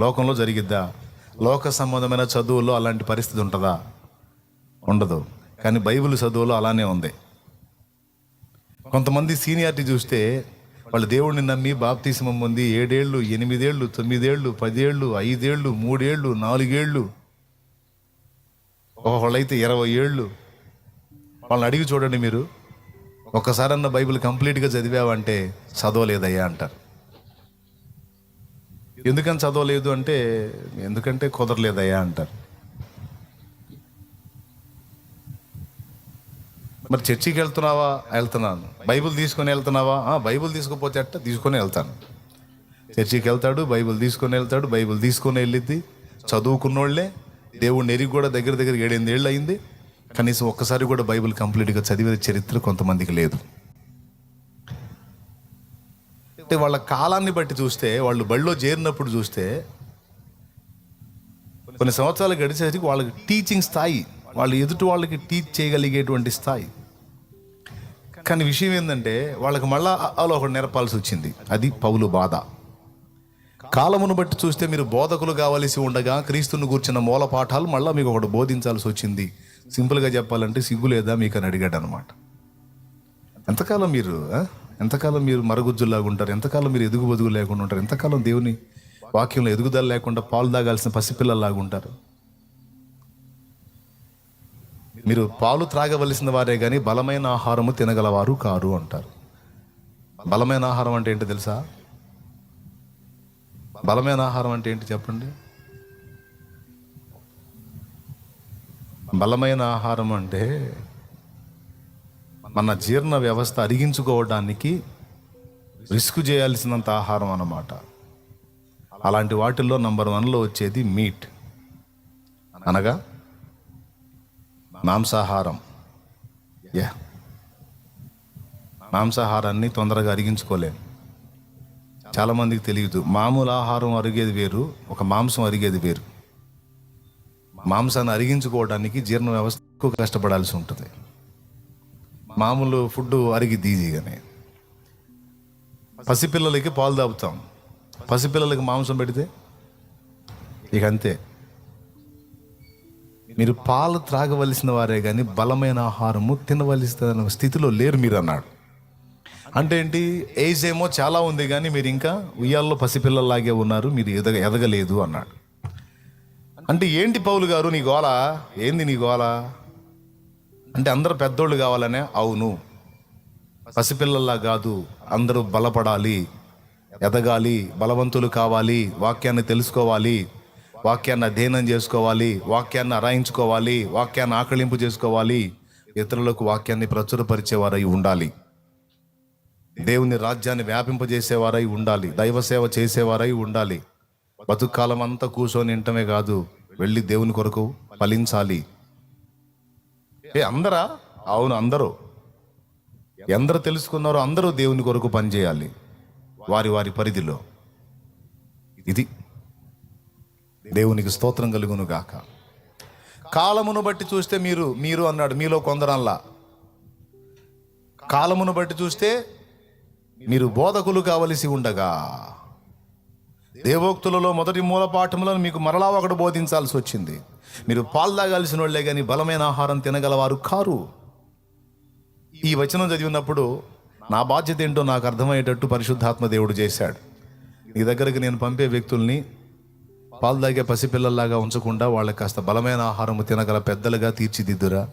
లోకంలో జరిగిద్దా? లోక సంబంధమైన చదువుల్లో అలాంటి పరిస్థితి ఉంటుందా? ఉండదు. కానీ బైబిల్ చదువులో అలానే ఉంది. కొంతమంది సీనియారిటీ చూస్తే వాళ్ళు దేవుడిని నమ్మి బాప్తీసం పొంది ఏడేళ్ళు ఎనిమిదేళ్ళు తొమ్మిదేళ్ళు పదేళ్ళు ఐదేళ్ళు మూడేళ్ళు నాలుగేళ్ళు ఒకళ్ళైతే ఇరవై ఏళ్ళు. వాళ్ళని అడిగి చూడండి మీరు. ఒక్కసారన్న బైబిల్ కంప్లీట్గా చదివావంటే చదవలేదయ్యా అంటారు. ఎందుకని చదవలేదు అంటే ఎందుకంటే కుదరలేదయ్యా అంటారు. మరి చర్చికి వెళ్తున్నావా? వెళ్తున్నాను. బైబిల్ తీసుకొని వెళ్తున్నావా? బైబుల్ బైబిల్ తీసుకుపోతే అట్ట తీసుకొని వెళ్తాను. చర్చికి వెళ్తాడు బైబిల్ తీసుకొని వెళ్తాడు బైబిల్ తీసుకొని వెళ్ళిద్ది. చదువుకున్నోళ్ళే దేవుడిని ఎరిగి కూడా దగ్గర దగ్గర ఏడెనిమిది ఏళ్ళు అయింది. కనీసం ఒక్కసారి కూడా బైబిల్ కంప్లీట్గా చదివే చరిత్ర కొంతమందికి లేదు. అంటే వాళ్ళ కాలాన్ని బట్టి చూస్తే వాళ్ళు బడిలో చేరినప్పుడు చూస్తే కొన్ని సంవత్సరాలు గడిచేసరికి వాళ్ళకి టీచింగ్ స్థాయి వాళ్ళు ఎదుటి వాళ్ళకి టీచ్ చేయగలిగేటువంటి స్థాయి. కానీ విషయం ఏంటంటే వాళ్ళకి మళ్ళా అలా ఒకటి నేర్పాల్సి వచ్చింది. అది పౌలు బాధ. కాలమును బట్టి చూస్తే మీరు బోధకులు కావలసి ఉండగా క్రీస్తుని కూర్చున్న మూల పాఠాలు మళ్ళీ మీకు ఒకటి బోధించాల్సి వచ్చింది. సింపుల్గా చెప్పాలంటే సిగ్గు లేదా మీకు అని అడిగాడు అనమాట ఎంతకాలం మీరు ఎంతకాలం మీరు మరగుజ్జులాగా ఉంటారు? ఎంతకాలం మీరు ఎదుగు బదుగు లేకుండా ఉంటారు? ఎంతకాలం దేవుని వాక్యంలో ఎదుగుదల లేకుండా పాలు తాగాల్సిన పసిపిల్లల్లాగా ఉంటారు? మీరు పాలు త్రాగవలసిన వారే కానీ బలమైన ఆహారము తినగలవారు కారు అంటారు. బలమైన ఆహారం అంటే ఏంటి తెలుసా? బలమైన ఆహారం అంటే ఏంటి చెప్పండి? బలమైన ఆహారం అంటే మన జీర్ణ వ్యవస్థ అరిగించుకోవడానికి రిస్క్ చేయాల్సినంత ఆహారం అన్నమాట. అలాంటి వాటిల్లో నంబర్ వన్లో వచ్చేది మీట్. అనగా మాంసాహారం. యా. మాంసాహారాన్ని తొందరగా అరిగించుకోలేం. చాలామందికి తెలియదు మామూలు ఆహారం అరిగేది వేరు ఒక మాంసం అరిగేది వేరు. మాంసాన్ని అరిగించుకోవడానికి జీర్ణ వ్యవస్థ ఎక్కువ కష్టపడాల్సి ఉంటుంది. మామూలు ఫుడ్ అరిగిద్ది ఈజీగానే. పసిపిల్లలకి పాలు తాపుతాం పసిపిల్లలకి మాంసం పెడితే ఇక అంతే. మీరు పాలు త్రాగవలసిన వారే కానీ బలమైన ఆహారము తినవలసిన స్థితిలో లేరు మీరు అన్నాడు అంటే ఏంటి? ఏజ్ ఏమో చాలా ఉంది కానీ మీరు ఇంకా ఉయ్యాల్లో పసిపిల్లలాగే ఉన్నారు మీరు ఎదగ ఎదగలేదు అన్నాడు. అంటే ఏంటి పౌలు గారు నీ గోల? ఏంది నీ గోల? అంటే అందరూ పెద్దోళ్ళు కావాలనే అవును. పసిపిల్లల్లా కాదు అందరూ బలపడాలి ఎదగాలి బలవంతులు కావాలి వాక్యాన్ని తెలుసుకోవాలి వాక్యాన్ని అధ్యయనం చేసుకోవాలి వాక్యాన్ని అరాయించుకోవాలి వాక్యాన్ని ఆకళింపు చేసుకోవాలి ఇతరులకు వాక్యాన్ని ప్రచురపరిచేవారై ఉండాలి. దేవుని రాజ్యాన్ని వ్యాపింపజేసేవారై ఉండాలి దైవ సేవ చేసేవారై ఉండాలి. బతుకాలం అంతా కూర్చొని ఇంటమే కాదు వెళ్ళి దేవుని కొరకు ఫలించాలి. ఏ అందరా? అవును అందరూ. ఎందరు తెలుసుకున్నారో అందరూ దేవుని కొరకు పనిచేయాలి. వారి వారి పరిధిలో. ఇది దేవునికి స్తోత్రం కలుగును గాక. కాలమును బట్టి చూస్తే మీరు మీరు అన్నాడు మీలో కొందరల్లా. కాలమును బట్టి చూస్తే మీరు బోధకులు కావలసి ఉండగా. దేవోక్తులలో మొదటి మూల పాఠములను మీకు మరలా ఒకటి బోధించాల్సి వచ్చింది. మీరు పాలు తాగాల్సిన వాళ్ళే కానీ బలమైన ఆహారం తినగలవారు కారు. ఈ వచనం చదివినప్పుడు నా బాధ్యత ఏంటో నాకు అర్థమయ్యేటట్టు పరిశుద్ధాత్మ దేవుడు చేశాడు. నీ దగ్గరికి నేను పంపే వ్యక్తుల్ని పాలు తాగే పసిపిల్లల్లాగా ఉంచకుండా వాళ్ళకి కాస్త బలమైన ఆహారం తినగల పెద్దలుగా తీర్చిదిద్దురా.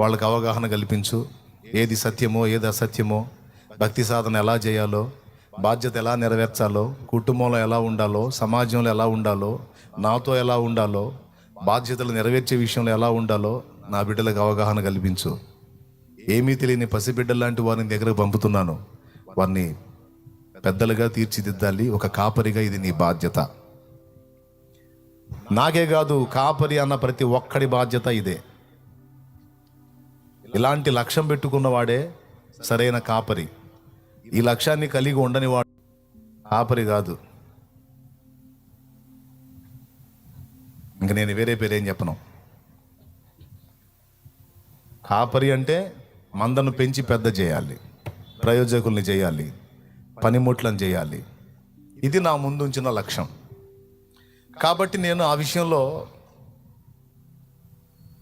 వాళ్ళకి అవగాహన కల్పించు. ఏది సత్యమో ఏది అసత్యమో భక్తి సాధన ఎలా చేయాలో బాధ్యత ఎలా నెరవేర్చాలో కుటుంబంలో ఎలా ఉండాలో సమాజంలో ఎలా ఉండాలో నాతో ఎలా ఉండాలో బాధ్యతలు నెరవేర్చే విషయంలో ఎలా ఉండాలో నా బిడ్డలకు అవగాహన కల్పించు. ఏమీ తెలియని పసిబిడ్డలు లాంటి వారిని దగ్గరకు పంపుతున్నాను. వారిని పెద్దలుగా తీర్చిదిద్దాలి. ఒక కాపరిగా ఇది నీ బాధ్యత. నాకే కాదు కాపరి అన్న ప్రతి ఒక్కడి బాధ్యత ఇదే. ఇలాంటి లక్ష్యం పెట్టుకున్నవాడే సరైన కాపరి. ఈ లక్ష్యాన్ని కలిగి ఉండని వాడు ఆపరి కాదు. ఇంక నేను వేరే పేరేం చెప్పను. కాపరి అంటే మందను పెంచి పెద్ద చేయాలి. ప్రయోజకుల్ని చేయాలి. పనిముట్లను చేయాలి. ఇది నా ముందుంచిన లక్ష్యం. కాబట్టి నేను ఆ విషయంలో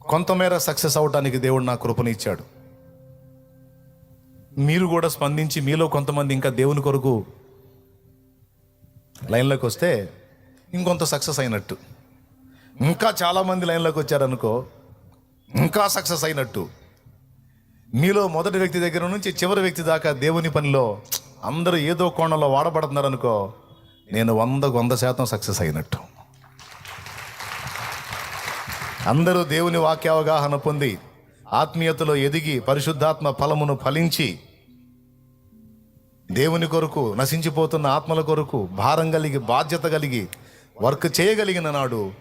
కొంతమేర సక్సెస్ అవడానికి దేవుడు నా కృపను ఇచ్చాడు. మీరు కూడా స్పందించి మీలో కొంతమంది ఇంకా దేవుని కొరకు లైన్లోకి వస్తే ఇంకొంత సక్సెస్ అయినట్టు. ఇంకా చాలామంది లైన్లోకి వచ్చారనుకో ఇంకా సక్సెస్ అయినట్టు. మీలో మొదటి వ్యక్తి దగ్గర నుంచి చివరి వ్యక్తి దాకా దేవుని పనిలో అందరూ ఏదో కోణంలో వాడబడుతున్నారు అనుకో నేను వందకు వంద శాతం సక్సెస్ అయినట్టు. అందరూ దేవుని వాక్యావగాహన పొంది ఆత్మీయతలో ఎదిగి పరిశుద్ధాత్మ ఫలమును ఫలించి దేవుని కొరకు నశించిపోతున్న ఆత్మల కొరకు భారం కలిగి బాధ్యత కలిగి వర్క్ చేయగలిగిన నాడు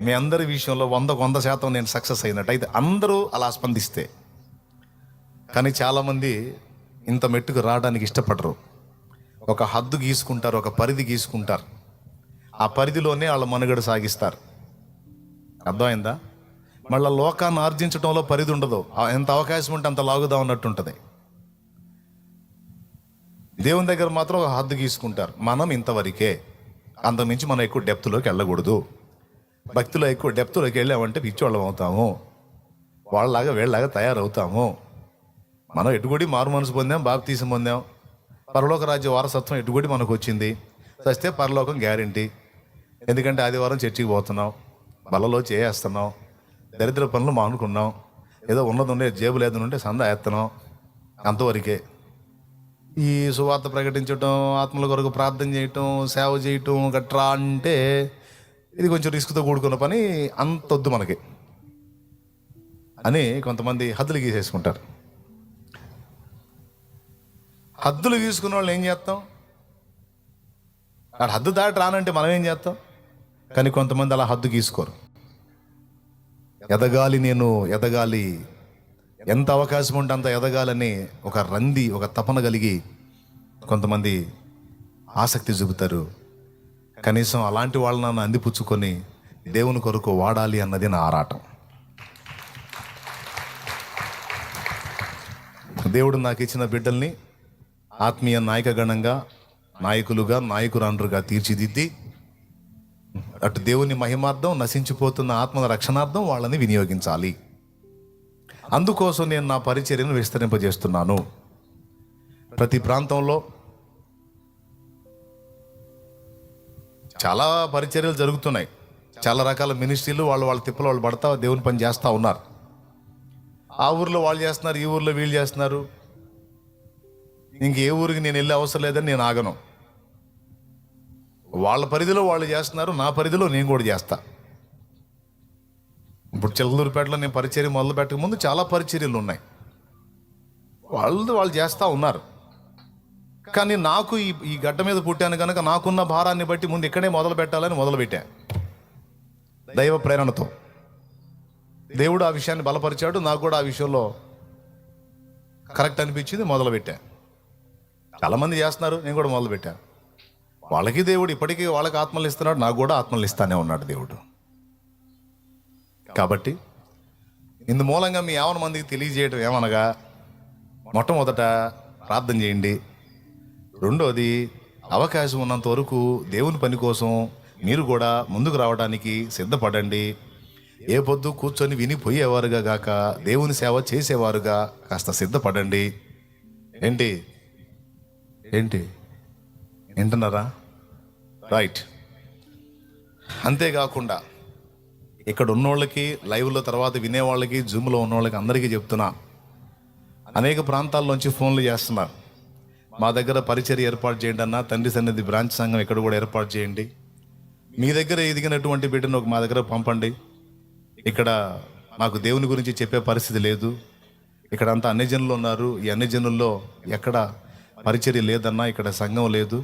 మీ అందరి విషయంలో వందకు వంద శాతం నేను సక్సెస్ అయినట్టు అయితే అందరూ అలా స్పందిస్తే. కానీ చాలామంది ఇంత మెట్టుకు రావడానికి ఇష్టపడరు. ఒక హద్దు గీసుకుంటారు ఒక పరిధి గీసుకుంటారు. ఆ పరిధిలోనే వాళ్ళ మనుగడ సాగిస్తారు. అర్థమైందా? మళ్ళీ లోకాన్ని ఆర్జించడంలో పరిధి ఉండదు. ఎంత అవకాశం ఉంటే అంత లాగుదా ఉన్నట్టు ఉంటుంది. దేవుని దగ్గర మాత్రం ఒక హద్దు గీసుకుంటారు. మనం ఇంతవరకే అంతమించి మనం ఎక్కువ డెప్త్లోకి వెళ్ళకూడదు. భక్తిలో ఎక్కువ డెప్త్లోకి వెళ్ళామంటే పిచ్చోళ్ళం అవుతాము. వాళ్ళలాగా వీళ్ళలాగా తయారవుతాము. మనం ఎటుగుడి మారు మనసు పొందాం బాప్తీసం పొందాం. పరలోక రాజ్య వారసత్వం ఎటుగుడి మనకు వచ్చింది? చస్తే పరలోకం గ్యారంటీ. ఎందుకంటే ఆదివారం చర్చికి పోతున్నాం. బలలో చేయేస్తున్నాం. దరిద్ర పనులు మానుకున్నాం. ఏదో ఉన్నది ఉండే జేబు లేదు ఉంటే సందా ఎత్తనం. అంతవరకే. ఈ సువార్త ప్రకటించటం ఆత్మల కొరకు ప్రార్థన చేయటం సేవ చేయటం గట్రా అంటే ఇది కొంచెం రిస్క్తో కూడుకున్న పని అంత వద్దు మనకి. అని కొంతమంది హద్దులు గీసేసుకుంటారు. హద్దులు గీసుకున్న వాళ్ళు ఏం చేస్తాం? అక్కడ హద్దు దాటి రానంటే మనం ఏం చేస్తాం? కానీ కొంతమంది అలా హద్దు గీసుకోరు. ఎదగాలి. నేను ఎదగాలి. ఎంత అవకాశం ఉంటే అంత ఎదగాలని ఒక రంది ఒక తపన కలిగి కొంతమంది ఆసక్తి చూపుతారు. కనీసం అలాంటి వాళ్ళని నన్ను అందిపుచ్చుకొని దేవుని కొరకు వాడాలి అన్నది నా ఆరాటం. దేవుడు నాకు ఇచ్చిన బిడ్డల్ని ఆత్మీయ నాయకగణంగా నాయకులుగా నాయకురాండ్రుగా తీర్చిదిద్ది అటు దేవుని మహిమార్థం నశించిపోతున్న ఆత్మల రక్షణార్థం వాళ్ళని వినియోగించాలి. అందుకోసం నేను నా పరిచర్యను విస్తరింపజేస్తున్నాను. ప్రతి ప్రాంతంలో చాలా పరిచర్యలు జరుగుతున్నాయి. చాలా రకాల మినిస్ట్రీలు వాళ్ళు వాళ్ళ తిప్పలు వాళ్ళు పడతా దేవుని పని చేస్తూ ఉన్నారు. ఆ ఊర్లో వాళ్ళు చేస్తున్నారు ఈ ఊర్లో వీళ్ళు చేస్తున్నారు. ఇంక ఏ ఊరికి నేను వెళ్ళే అవసరం లేదని నేను ఆగను. వాళ్ళ పరిధిలో వాళ్ళు చేస్తున్నారు నా పరిధిలో నేను కూడా చేస్తా. ఇప్పుడు చిల్లదూరుపేటలో నేను పరిచర్య మొదలు పెట్టక ముందు చాలా పరిచర్యలు ఉన్నాయి. వాళ్ళు వాళ్ళు చేస్తూ ఉన్నారు. కానీ నాకు ఈ ఈ గడ్డ మీద పుట్టాను కనుక నాకున్న భారాన్ని బట్టి ముందు ఇక్కడే మొదలు పెట్టాలని మొదలుపెట్టా. దైవ ప్రేరణతో. దేవుడు ఆ విషయాన్ని బలపరిచాడు నాకు కూడా ఆ విషయంలో కరెక్ట్ అనిపించింది మొదలుపెట్టా. చాలామంది చేస్తున్నారు నేను కూడా మొదలుపెట్టాను వాళ్ళకి దేవుడు ఇప్పటికీ వాళ్ళకి ఆత్మలు ఇస్తున్నాడు నాకు కూడా ఆత్మలు ఇస్తానే ఉన్నాడు దేవుడు. కాబట్టి ఇందు మూలంగా మీ యావన మందికి తెలియజేయడం ఏమనగా మొట్టమొదట ప్రార్థన చేయండి. రెండోది అవకాశం ఉన్నంత వరకు దేవుని పని కోసం మీరు కూడా ముందుకు రావడానికి సిద్ధపడండి. ఏ పొద్దు కూర్చొని వినిపోయేవారుగా గాక దేవుని సేవ చేసేవారుగా కాస్త సిద్ధపడండి. ఏంటి? ఏంటి? వింటున్నారా? రైట్ అంతేకాకుండా ఇక్కడ ఉన్నోళ్ళకి లైవ్లో తర్వాత వినేవాళ్ళకి జూమ్లో ఉన్నోళ్ళకి అందరికీ చెప్తున్నా. అనేక ప్రాంతాల్లోంచి ఫోన్లు చేస్తున్నారు. మా దగ్గర పరిచర్య ఏర్పాటు చేయండి అన్న తండ్రి సన్నిధి బ్రాంచ్ సంఘం ఇక్కడ కూడా ఏర్పాటు చేయండి. మీ దగ్గర ఎదిగినటువంటి బిడ్డను ఒక మా దగ్గర పంపండి. ఇక్కడ మాకు దేవుని గురించి చెప్పే పరిస్థితి లేదు. ఇక్కడ అంతా అన్ని జనులు ఉన్నారు. ఈ అన్ని జనుల్లో ఎక్కడ పరిచర్య లేదన్నా ఇక్కడ సంఘం లేదు.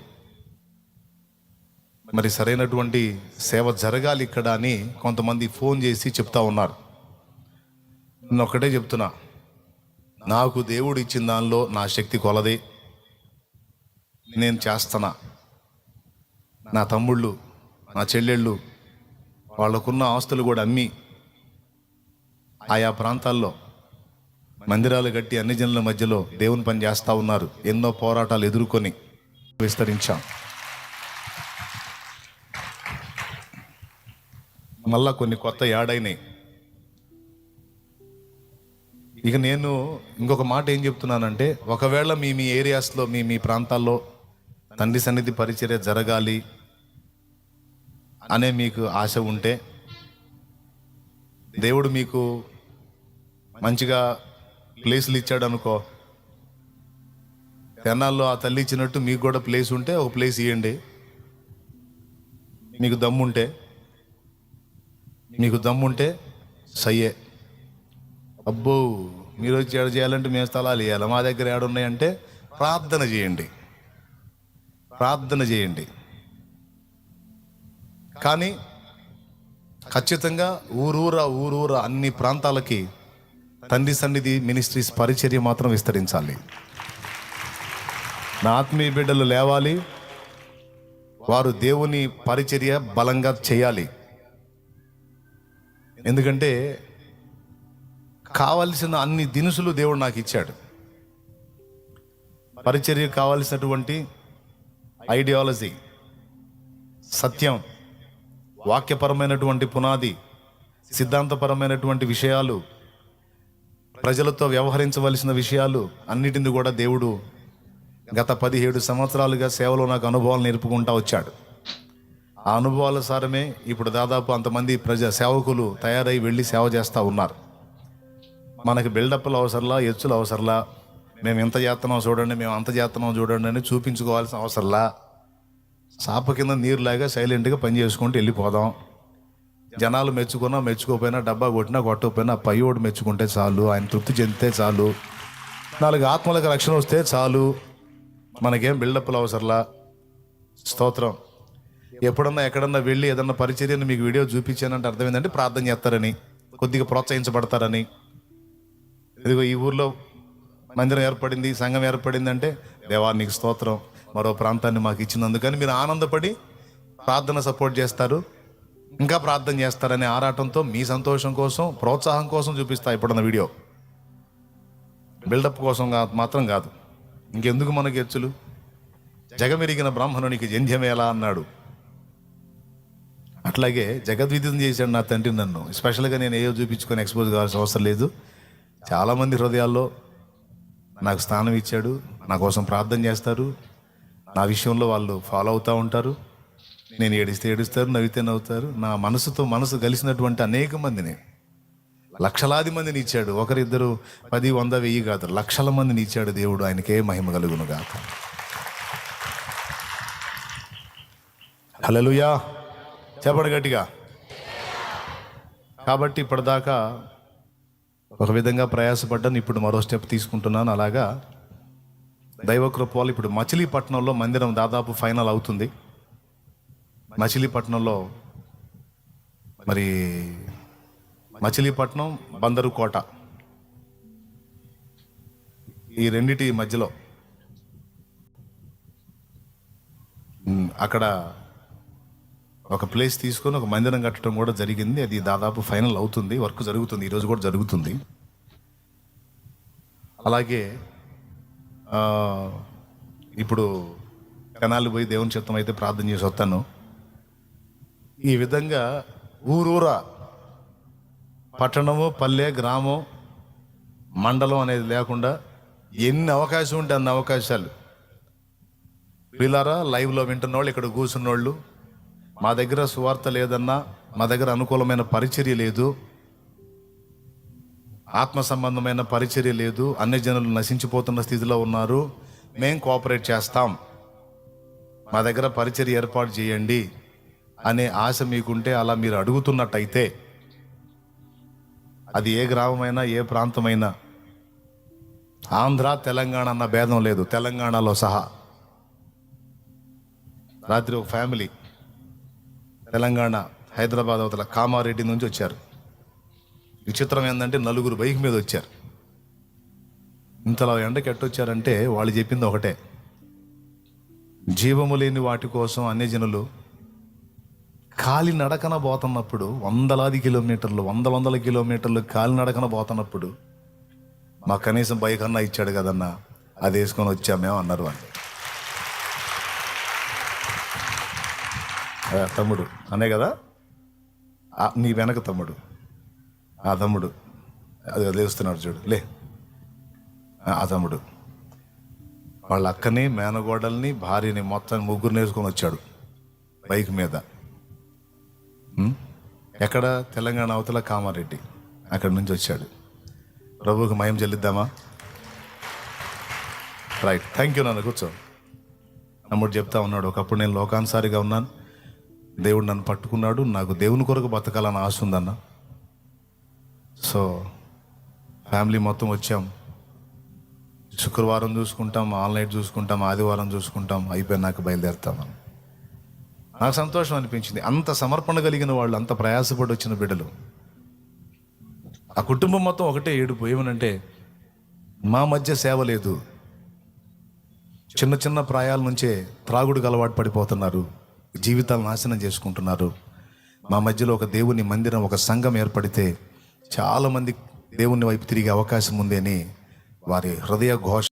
మరి సరైనటువంటి సేవ జరగాలి ఇక్కడ అని కొంతమంది ఫోన్ చేసి చెప్తా ఉన్నారు. నేను ఒక్కటే చెప్తున్నా. నాకు దేవుడు ఇచ్చిన దానిలో నా శక్తి కొలది. నేను చేస్తున్నా. నా తమ్ముళ్ళు నా చెల్లెళ్ళు వాళ్ళకున్న ఆస్తులు కూడా అమ్మి ఆయా ప్రాంతాల్లో మందిరాలు కట్టి అన్ని జనుల మధ్యలో దేవుని పని చేస్తూ ఉన్నారు. ఎన్నో పోరాటాలు ఎదుర్కొని విస్తరించాం. మళ్ళా కొన్ని కొత్త యాడ్ అయినాయి ఇక నేను ఇంకొక మాట ఏం చెప్తున్నానంటే ఒకవేళ మీ మీ ఏరియాస్లో మీ మీ ప్రాంతాల్లో తండ్రి సన్నిధి పరిచర్య జరగాలి అనే మీకు ఆశ ఉంటే దేవుడు మీకు మంచిగా ప్లేసులు ఇచ్చాడు అనుకో తెనాల్లో ఆ తల్లి ఇచ్చినట్టు మీకు కూడా ప్లేస్ ఉంటే ఒక ప్లేస్ ఇవ్వండి మీకు దమ్ముంటే మీకు దమ్ముంటే సయ్యే. అబ్బో మీరు వచ్చి ఏడ చేయాలంటే మేము స్థలాలు ఇవ్వాలి మా దగ్గర ఏడున్నాయంటే ప్రార్థన చేయండి. ప్రార్థన చేయండి. కానీ ఖచ్చితంగా ఊరూరా ఊరూరా అన్ని ప్రాంతాలకి తండ్రి సన్నిధి మినిస్ట్రీస్ పరిచర్య మాత్రం విస్తరించాలి. నా ఆత్మీయ బిడ్డలు లేవాలి. వారు దేవుని పరిచర్య బలంగా చేయాలి. ఎందుకంటే కావలసిన అన్ని దినుసులు దేవుడు నాకు ఇచ్చాడు. పరిచర్య కావలసినటువంటి ఐడియాలజీ సత్యం వాక్యపరమైనటువంటి పునాది సిద్ధాంతపరమైనటువంటి విషయాలు ప్రజలతో వ్యవహరించవలసిన విషయాలు అన్నిటిని కూడా దేవుడు గత పదిహేడు సంవత్సరాలుగా సేవలో నాకు అనుభవాలు నేర్పుకుంటా వచ్చాడు. ఆ అనుభవాల సారమే ఇప్పుడు దాదాపు అంతమంది ప్రజా సేవకులు తయారై వెళ్ళి సేవ చేస్తూ ఉన్నారు. మనకి బిల్డప్లు అవసరంలా ఎచ్చులు అవసరంలా మేము ఎంత చేస్తున్నాం చూడండి మేము అంత చేస్తున్నాం చూడండి అని చూపించుకోవాల్సిన అవసరంలా సాప కింద నీరులాగా సైలెంట్గా పని చేసుకుంటూ వెళ్ళిపోదాం. జనాలు మెచ్చుకున్నా మెచ్చుకోకపోయినా డబ్బా కొట్టినా కొట్టకపోయినా పయ్యోడు మెచ్చుకుంటే చాలు ఆయన తృప్తి చెందితే చాలు నాలుగు ఆత్మలకు రక్షణ వస్తే చాలు మనకేం బిల్డప్లు అవసరంలా. స్తోత్రం. ఎప్పుడన్నా ఎక్కడన్నా వెళ్ళి ఏదన్నా పరిచర్యను మీకు వీడియో చూపించానంటే అర్థం ఏంటంటే ప్రార్థన చేస్తారని కొద్దిగా ప్రోత్సహించబడతారని. ఇదిగో ఈ ఊర్లో మందిరం ఏర్పడింది సంఘం ఏర్పడింది అంటే దేవా నీకు స్తోత్రం మరో ప్రాంతాన్ని మాకు ఇచ్చినందుకని మీరు ఆనందపడి ప్రార్థన సపోర్ట్ చేస్తారు ఇంకా ప్రార్థన చేస్తారనే ఆరాటంతో మీ సంతోషం కోసం ప్రోత్సాహం కోసం చూపిస్తా ఇప్పుడున్న వీడియో. బిల్డప్ కోసం మాత్రం కాదు. ఇంకెందుకు మనకి ఎచ్చులు జగమెరిగిన బ్రాహ్మణునికి జంధ్యమేలా అన్నాడు. అట్లాగే జగద్విద్యం చేశాడు నా తండ్రి నన్ను. స్పెషల్గా నేను ఏవో చూపించుకొని ఎక్స్పోజ్ కావాల్సిన అవసరం లేదు. చాలామంది హృదయాల్లో నాకు స్థానం ఇచ్చాడు నా కోసం ప్రార్థన చేస్తారు నా విషయంలో వాళ్ళు ఫాలో అవుతూ ఉంటారు. నేను ఏడిస్తే ఏడుస్తారు నవ్వితే నవ్వుతారు. నా మనసుతో మనసు కలిసినటువంటి అనేక మందిని లక్షలాది మందిని ఇచ్చాడు. ఒకరిద్దరు పది వంద వెయ్యి కాదు లక్షల మందిని ఇచ్చాడు దేవుడు. ఆయనకే మహిమ కలుగును గాక హల్లెలూయా చెప్పడు గట్టిగా. కాబట్టి ఇప్పటిదాకా ఒక విధంగా ప్రయాసపడ్డాను ఇప్పుడు మరో స్టెప్ తీసుకుంటున్నాను. అలాగా దైవకృప ఇప్పుడు మచిలీపట్నంలో మందిరం దాదాపు ఫైనల్ అవుతుంది. మచిలీపట్నంలో మరి మచిలీపట్నం బందరు కోట. ఈ రెండిటి మధ్యలో అక్కడ ఒక ప్లేస్ తీసుకొని ఒక మందిరం కట్టడం కూడా జరిగింది. అది దాదాపు ఫైనల్ అవుతుంది. వర్క్ జరుగుతుంది. ఈరోజు కూడా జరుగుతుంది. అలాగే ఇప్పుడు కణాలు పోయి దేవుని చిత్తం అయితే ప్రార్థన చేసి వస్తాను. ఈ విధంగా ఊరూరా పట్టణము పల్లె గ్రామం మండలం అనేది లేకుండా ఎన్ని అవకాశం ఉంటే అన్ని అవకాశాలు. వీళ్ళారా లైవ్లో వింటున్న వాళ్ళు ఇక్కడ కూర్చున్న వాళ్ళు మా దగ్గర సువార్త లేదన్నా మా దగ్గర అనుకూలమైన పరిచర్య లేదు. ఆత్మ సంబంధమైన పరిచర్య లేదు. అన్ని జనులు నశించిపోతున్న స్థితిలో ఉన్నారు. మేం కోఆపరేట్ చేస్తాం. మా దగ్గర పరిచర్య ఏర్పాటు చేయండి అనే ఆశ మీకుంటే అలా మీరు అడుగుతున్నట్టయితే అది ఏ గ్రామమైనా ఏ ప్రాంతమైనా ఆంధ్ర తెలంగాణ అన్న భేదం లేదు. తెలంగాణలో సహా. రాత్రి ఒక ఫ్యామిలీ తెలంగాణ హైదరాబాద్ అవతల కామారెడ్డి నుంచి వచ్చారు. విచిత్రం ఏంటంటే నలుగురు బైక్ మీద వచ్చారు. ఇంతలో ఎండకి ఎట్టొచ్చారంటే వాళ్ళు చెప్పింది ఒకటే. జీవము లేని వాటి కోసం అన్ని జనులు కాలి నడకన పోతున్నప్పుడు వందలాది కిలోమీటర్లు వందల వందల కిలోమీటర్లు కాలి నడకన పోతున్నప్పుడు మా కనీసం బైక్ అన్నా ఇచ్చాడు కదన్నా అది వేసుకొని వచ్చామేమో అన్నారు వాళ్ళు. తమ్ముడు. అనే కదా? నీ వెనక తమ్ముడు. ఆ తమ్ముడు. అది లేస్తున్నాడు చూడు. లే. ఆ, తమ్ముడు. వాళ్ళ అక్కని మేనగోడల్ని భార్యని మొత్తం ముగ్గురు నేర్చుకొని వచ్చాడు బైక్ మీద. ఎక్కడ? తెలంగాణ అవతల కామారెడ్డి. అక్కడి నుంచి వచ్చాడు. ప్రభువుకి మయం చెల్లిద్దామా? రైట్ థ్యాంక్ యూ నాన్న. కూర్చో. తమ్ముడు చెప్తా ఉన్నాడు. ఒకప్పుడు నేను లోకానుసారిగా ఉన్నాను. దేవుడు నన్ను పట్టుకున్నాడు. నాకు దేవుని కొరకు బతకాలని ఆశ ఉందన్న. సో ఫ్యామిలీ మొత్తం వచ్చాం. శుక్రవారం చూసుకుంటాం ఆన్లైన్ చూసుకుంటాం ఆదివారం చూసుకుంటాం అయిపోయినాక బయలుదేరుతామని. నాకు సంతోషం అనిపించింది. అంత సమర్పణ కలిగిన వాళ్ళు అంత ప్రయాసపడి వచ్చిన బిడ్డలు. ఆ కుటుంబం మొత్తం ఒకటే ఏడుపు. ఏమనంటే మా మధ్య సేవ లేదు. చిన్న చిన్న ప్రాయాల నుంచే త్రాగుడుకు అలవాటు పడిపోతున్నారు. జీవితాలు నాశనం చేసుకుంటున్నారు. మా మధ్యలో ఒక దేవుని మందిరం ఒక సంఘం ఏర్పడితే చాలామంది దేవుని వైపు తిరిగే అవకాశం ఉంది అని వారి హృదయ ఘోష